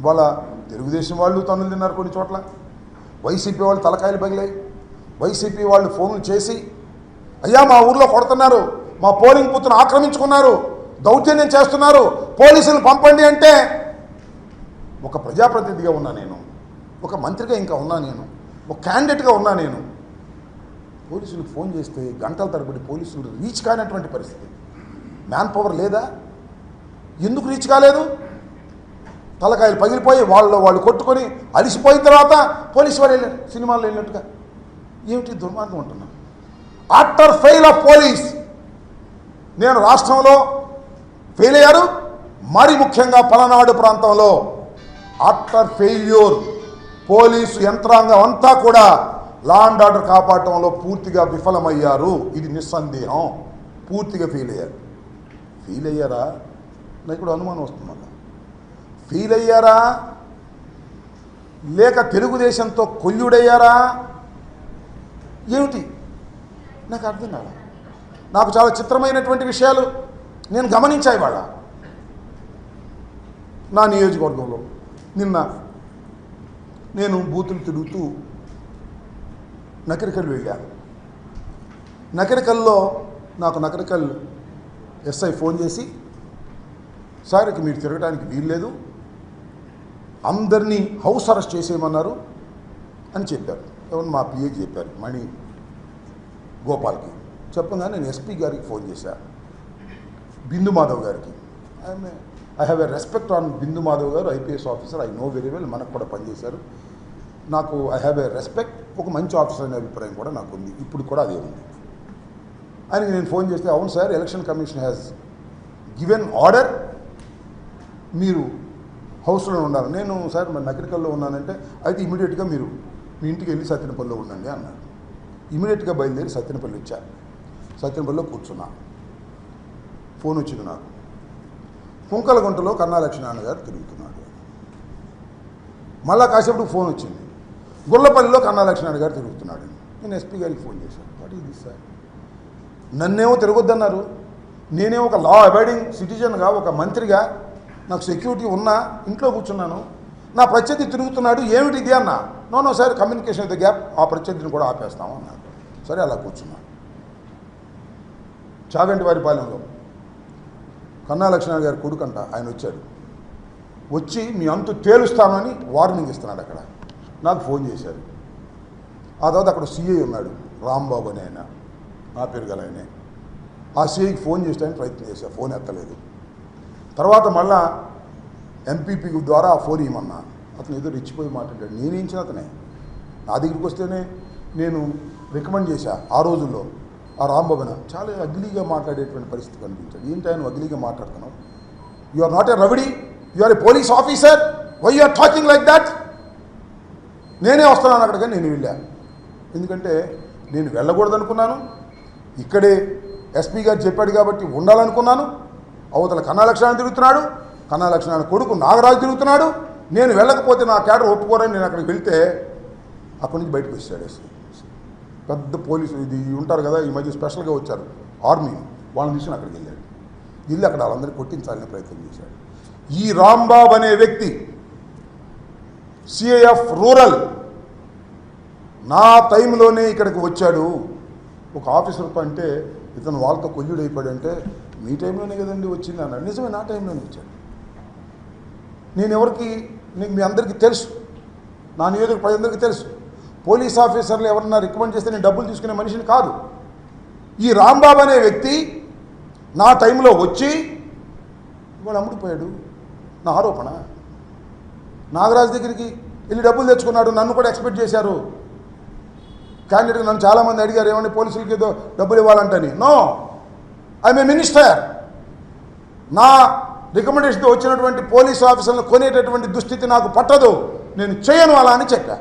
వాళ్ళ తెలుగుదేశం వాళ్ళు తన్నులు తిన్నారు కొన్ని చోట్ల. వైసీపీ వాళ్ళు తలకాయలు పగిలాయి. వైసీపీ వాళ్ళు ఫోన్లు చేసి అయ్యా మా ఊర్లో కొడుతున్నారు. మా పోలింగ్ బూత్ను ఆక్రమించుకున్నారు. దౌర్జన్యం చేస్తున్నారు. పోలీసులు పంపండి అంటే ఒక ప్రజాప్రతినిధిగా ఉన్నా నేను. ఒక మంత్రిగా ఇంకా ఉన్నా నేను. ఒక క్యాండిడేట్గా ఉన్నా నేను. పోలీసులు ఫోన్ చేస్తే గంటల తరబడి పోలీసులు రీచ్ కానటువంటి పరిస్థితి. మ్యాన్ పవర్ లేదా? ఎందుకు రీచ్ కాలేదు? తలకాయలు పగిలిపోయి వాళ్ళు వాళ్ళు కొట్టుకొని అలిసిపోయిన తర్వాత పోలీసు వారు వెళ్ళారు సినిమాల్లో వెళ్ళినట్టుగా ఏమిటి దుర్మార్గం ఉంటున్నాను ఆఫ్టర్ ఫెయిల్ ఆఫ్ పోలీస్. నేను రాష్ట్రంలో ఫెయిల్ అయ్యారు. మరి ముఖ్యంగా పలనాడు ప్రాంతంలో ఆఫ్టర్ ఫెయిల్యూర్ పోలీసు యంత్రాంగం అంతా కూడా లా అండ్ ఆర్డర్ కాపాడటంలో పూర్తిగా విఫలమయ్యారు. ఇది నిస్సందేహం. పూర్తిగా ఫెయిల్ అయ్యారు. ఫెయిల్ అయ్యారా? నాకు ఇప్పుడు అనుమానం వస్తుంది ఫీల్ అయ్యారా? లేక తెలుగుదేశంతో కొల్లుడయ్యారా? ఏమిటి? నాకు అర్థం కాదా నాకు చాలా చిత్రమైనటువంటి విషయాలు నేను గమనించా ఇవాళ. నా నియోజకవర్గంలో నిన్న నేను బూతులు తిరుగుతూ నకరికల్ వెళ్ళాను నకరికల్లో నాకు నకరికల్ ఎస్ఐ ఫోన్ చేసి సార్ మీరు తిరగడానికి వీల్లేదు. అందరినీ హౌస్ అరెస్ట్ చేసేయమన్నారు అని చెప్పారు. ఎవరు? మా పిఏ చెప్పారు. మణి గోపాల్కి. చెప్పగానే నేను ఎస్పీ గారికి ఫోన్ చేశాను బిందు మాధవ్ గారికి. I have a respect on Bindu Madhav గారు IPS officer I know very well మనకు కూడా పనిచేశారు. నాకు ఐ హ్యావ్ ఎ రెస్పెక్ట్ ఒక మంచి ఆఫీసర్ అనే అభిప్రాయం కూడా నాకు ఉంది. ఇప్పుడు కూడా అదే ఉంది. ఆయనకి నేను ఫోన్ చేస్తే అవును sir election commission has given order మీరు హౌస్లో ఉన్నారు. నేను సార్ మరి నగరికల్లో ఉన్నానంటే అయితే ఇమీడియట్గా మీరు మీ ఇంటికి వెళ్ళి సత్యనపల్లిలో ఉండండి అన్నారు. ఇమీడియట్గా బయలుదేరి సత్యనపల్లి వచ్చా సత్యనపల్లిలో కూర్చున్నా. ఫోన్ వచ్చింది నాకు. పుంకలగుంటలో కన్నాలక్ష్మి నాన్నగారు గారు తిరుగుతున్నాడు మళ్ళా కాసేపు ఫోన్ వచ్చింది. గుల్లపల్లిలో కన్నాలక్ష్మి నాన్నగారు గారు తిరుగుతున్నాడు. నేను ఎస్పీ గారికి ఫోన్ చేశాను. What is this sir? నన్నేమో తిరగొద్దన్నారు. నేనేమో ఒక లా అబైడింగ్ సిటిజన్గా ఒక మంత్రిగా నాకు సెక్యూరిటీ ఉన్నా ఇంట్లో కూర్చున్నాను. నా ప్రత్యర్థి తిరుగుతున్నాడు ఏమిటి ఇది అన్న? No no sir communication with gap ఆ ప్రత్యర్థిని కూడా ఆపేస్తాము అన్నారు సరే అలా కూర్చున్నా. చాగంటి వారి పాలెంలో కన్నా లక్ష్మణ గారి కొడుకంట ఆయన వచ్చాడు. వచ్చి మీ అంతు తేలుస్తానని వార్నింగ్ ఇస్తున్నాడు అక్కడ. నాకు ఫోన్ చేశారు. ఆ తర్వాత అక్కడ సీఐ ఉన్నాడు. రాంబాబు అని ఆయన. నా పేరు గల ఆయనే. ఆ సీఐకి ఫోన్ చేయడానికి ప్రయత్నం చేశాను ఫోన్ ఎత్తలేదు. తర్వాత మళ్ళా ఎంపీపీ ద్వారా ఫోన్ ఇవ్వమన్నా. అతను ఏదో రెచ్చిపోయి మాట్లాడాడు. నేనేం చేసిన అతనే. నా దగ్గరికి వస్తేనే నేను రికమెండ్ చేశా ఆ రోజుల్లో ఆ రాంబాబున చాలా అగ్లీగా మాట్లాడేటువంటి పరిస్థితి కనిపించాడు. ఏంటి ఆయన అగ్లీగా మాట్లాడుతున్నావు? You are not a rowdy. You are a police officer why you are talking like that నేనే వస్తున్నాను అక్కడికి నేను వెళ్ళాను ఎందుకంటే నేను వెళ్ళకూడదనుకున్నాను. ఇక్కడే ఎస్పీ గారు చెప్పాడు కాబట్టి ఉండాలనుకున్నాను. అవతల కన్నా లక్షణాన్ని తిరుగుతున్నాడు కన్నా లక్షణాన్ని కొడుకు నాగరాజు తిరుగుతున్నాడు. నేను వెళ్ళకపోతే నా క్యాడర్ ఒప్పుకోరని నేను అక్కడికి వెళ్తే అక్కడి నుంచి బయటకు వచ్చాడు పెద్ద పోలీసు ఇది ఉంటారు కదా ఈ మధ్య స్పెషల్గా వచ్చారు. ఆర్మీ వాళ్ళని తీసుకుని అక్కడికి వెళ్ళాడు. వెళ్ళి అక్కడ వాళ్ళందరినీ కొట్టించాలని ప్రయత్నం చేశాడు. ఈ రాంబాబు అనే వ్యక్తి సిఐఎఫ్ రూరల్ నా టైంలోనే ఇక్కడికి వచ్చాడు. ఒక ఆఫీసర్తో అంటే ఇతను వాళ్ళతో కొల్లుడు అంటే మీ టైంలోనే కదండి వచ్చింది అన్నాడు. నిజమే నా టైంలోనే వచ్చాడు. నేను ఎవరికి నీకు మీ అందరికీ తెలుసు. నా నియోజక ప్రజలందరికీ తెలుసు. పోలీస్ ఆఫీసర్లు ఎవరన్నా రికమెండ్ చేస్తే నేను డబ్బులు తీసుకునే మనిషిని కాదు. ఈ రాంబాబు అనే వ్యక్తి నా టైంలో వచ్చి వాడు అమ్ముడిపోయాడు. నా ఆరోపణ. నాగరాజు దగ్గరికి వెళ్ళి డబ్బులు తెచ్చుకున్నాడు. నన్ను కూడా ఎక్స్పెక్ట్ చేశారు. క్యాండిడేట్ నన్ను చాలామంది అడిగారు ఏమంటే పోలీసులకి ఏదో డబ్బులు ఇవ్వాలంటని. నో! ఐఎమ్ ఏ మినిస్టర్ నా రికమెండేషన్తో వచ్చినటువంటి పోలీస్ ఆఫీసర్లను కొనేటటువంటి దుస్థితి నాకు పట్టదు. నేను చేయను అలా అని చెప్పా.